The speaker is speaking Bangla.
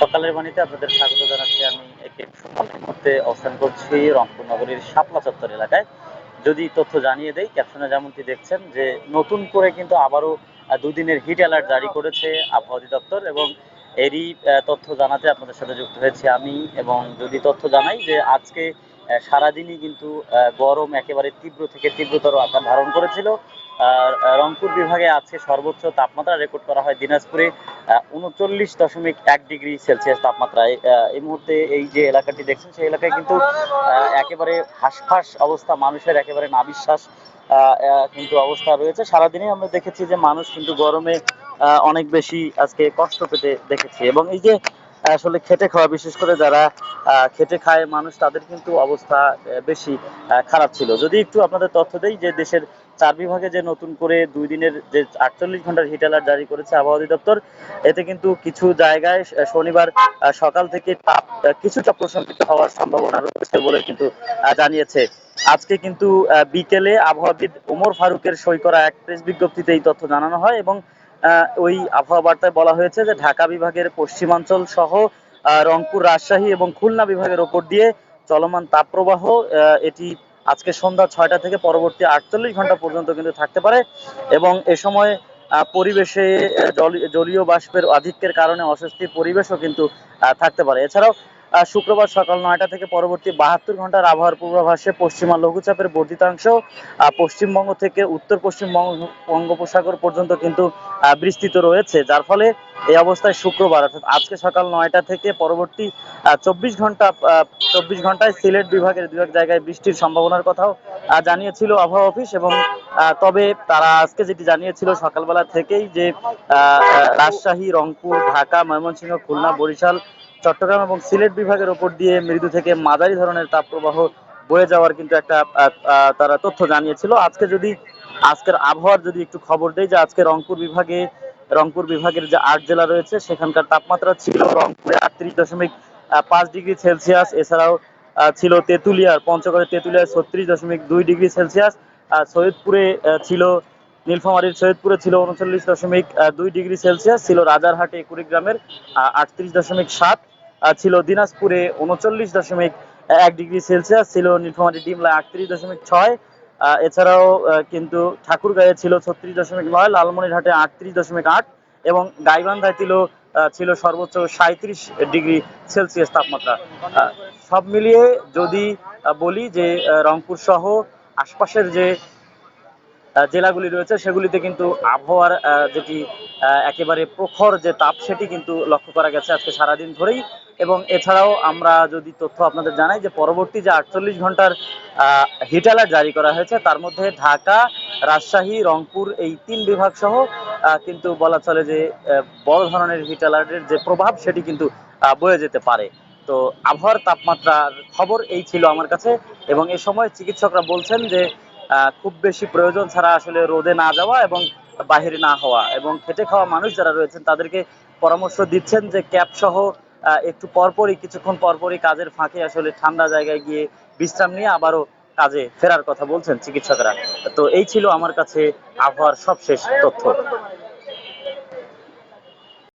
সকালের বাণীতে আপনাদের স্বাগত জানাচ্ছি। আমি একে মধ্যে অবস্থান করছি রংপুর নগরীর শাপলা চত্বর এলাকায়। যদি তথ্য জানিয়ে দেই, ক্যাপশনে যেমনটি দেখছেন যে, নতুন করে কিন্তু আবারও দুদিনের হিট অ্যালার্ট জারি করেছে আবহাওয়া অধিদপ্তর এবং এরই তথ্য জানাতে আপনাদের সাথে যুক্ত হয়েছি আমি এবং যদি তথ্য জানাই যে, আজকে সারাদিনই কিন্তু গরম একেবারে তীব্র থেকে তীব্রতর আকার ধারণ করেছিল। রংপুর বিভাগে আজকে সর্বোচ্চ তাপমাত্রা রেকর্ড করা হয় দিনাজপুরে উনচল্লিশ দশমিক এক ডিগ্রি সেলসিয়াস তাপমাত্রায়। এই মুহূর্তে এই যে এলাকাটি দেখছেন, সেই এলাকায় কিন্তু একেবারে হাঁসফাঁস অবস্থা, মানুষের একেবারে নাবিশ্বাস কিন্তু অবস্থা রয়েছে। সারাদিনই আমরা দেখেছি যে মানুষ কিন্তু গরমে অনেক বেশি আজকে কষ্ট পেতে দেখেছি। এবং এই যে, আসলে খেটে খাওয়া, বিশেষ করে যারা খেটে খায় মানুষ, তাদের কিন্তু অবস্থা বেশি খারাপ ছিল। যদি একটু আপনাদের তথ্য দেই যে দেশের চার বিভাগে যে নতুন করে দুই দিনের যে আটচল্লিশ ঘণ্টার হিট অ্যালার্ট জারি করেছে আবহাওয়া অধিদপ্তর, এতে কিন্তু কিছু জায়গায় শনিবার সকাল থেকে তাপ কিছুটা প্রশমিত হওয়ার সম্ভাবনা রয়েছে বলে কিন্তু জানিয়েছে। আজকে কিন্তু বিকেলে আবহাওয়াবিদ ওমর ফারুকের সই করা এক প্রেস বিজ্ঞপ্তিতে এই তথ্য জানানো হয় এবং ওই আবহাওয়া বার্তায় বলা হয়েছে যে ঢাকা বিভাগের পশ্চিমাঞ্চল সহ রংপুর, রাজশাহী এবং খুলনা বিভাগের ওপর দিয়ে চলমান তাপপ্রবাহ এটি আজকে সন্ধ্যা ছয়টা থেকে পরবর্তী আটচল্লিশ ঘণ্টা পর্যন্ত কিন্তু থাকতে পারে এবং এ সময় পরিবেশে জলীয় বাষ্পের আধিক্যের কারণে অস্বস্তির পরিবেশও কিন্তু থাকতে পারে। এছাড়াও শুক্রবার সকাল নয়টা থেকে পরবর্তী বাহাত্তর ঘণ্টার আবহাওয়ার পূর্বাভাসে পশ্চিমা লঘুচাপের বর্ধিতাংশ পশ্চিমবঙ্গ থেকে উত্তর পশ্চিমবঙ্গ বঙ্গোপসাগর পর্যন্ত কিন্তু বিস্তৃত রয়েছে। যার ফলে এই অবস্থায় শুক্রবার, অর্থাৎ আজকে সকাল নয়টা থেকে পরবর্তী চব্বিশ ঘণ্টা চব্বিশ ঘন্টায় সিলেট বিভাগের দু এক জায়গায় বৃষ্টির সম্ভাবনার কথাও জানিয়েছিল আবহাওয়া অফিস এবং তবে তারা আজকে যেটি জানিয়েছিল সকালবেলা থেকেই যে রাজশাহী, রংপুর, ঢাকা, ময়মনসিংহ, খুলনা, বরিশাল চট্টগ্রাম এবং সিলেট বিভাগের ওপর দিয়ে মৃদু থেকে মাঝারি ধরনের তাপপ্রবাহ বয়ে যাওয়ার কিন্তু একটা তারা তথ্য জানিয়েছিল। আজকে যদি, আজকের আবহাওয়ার যদি একটু খবর দেই যে আজকে রংপুর বিভাগে, রংপুর বিভাগের যে আট জেলা রয়েছে, সেখানকার তাপমাত্রা ছিল রংপুরে আটত্রিশ দশমিক পাঁচ ডিগ্রি সেলসিয়াস, এছাড়াও ছিল তেঁতুলিয়ার পঞ্চগড়ের তেঁতুলিয়ার ছত্রিশ দশমিক দুই ডিগ্রি সেলসিয়াস, আর সৈয়দপুরে ছিল, নীলফামারীর সৈয়দপুরে ছিল উনচল্লিশ দশমিক দুই ডিগ্রি সেলসিয়াস, ছিল রাজারহাটে কুড়িগ্রামের আটত্রিশ দশমিক সাত ছিল দিনাজপুরে উনচল্লিশ দশমিক এক ডিগ্রি সেলসিয়াস, ছিল নীলফামারী ডিমলা আটত্রিশ দশমিক ছয়। এছাড়াও কিন্তু ঠাকুরগাঁয়ে ছিল ছত্রিশ দশমিক নয়, লালমনিরহাটে আটত্রিশ দশমিক আট এবং গাইবান্ধায় ছিল ছিল সর্বোচ্চ সাঁত্রিশ ডিগ্রি সেলসিয়াস তাপমাত্রা। সব মিলিয়ে যদি বলি যে রংপুর সহ আশপাশের যে জেলাগুলি রয়েছে, সেগুলিতে কিন্তু আবহাওয়ার যেটি একেবারে প্রখর যে তাপ, সেটি কিন্তু লক্ষ্য করা গেছে আজকে সারাদিন ধরেই। এবং এছাড়াও আমরা যদি তথ্য আপনাদের জানাই যে পরবর্তী যে আটচল্লিশ ঘণ্টার হিট অ্যালার্ট জারি করা হয়েছে, তার মধ্যে ঢাকা, রাজশাহী, রংপুর এই তিন বিভাগ সহ কিন্তু বলা চলে যে বড় ধরনের হিট অ্যালার্টের যে প্রভাব সেটি কিন্তু বয়ে যেতে পারে। তো আবহাওয়ার তাপমাত্রার খবর এই ছিল আমার কাছে এবং এ সময় চিকিৎসকরা বলছেন যে খুব বেশি প্রয়োজন ছাড়া আসলে রোদে না যাওয়া এবং বাহিরে না হওয়া এবং খেটে খাওয়া মানুষ যারা রয়েছেন তাদেরকে পরামর্শ দিচ্ছেন যে ক্যাপ সহ একটু পরপরই, কিছুক্ষণ পরপরই কাজের ফাঁকে আসলে ঠান্ডা জায়গায় গিয়ে বিশ্রাম নিয়ে আবারও কাজে ফেরার কথা বলছেন চিকিৎসকরা। তো এই ছিল আমার কাছে আবহাওয়ার সবশেষ তথ্য।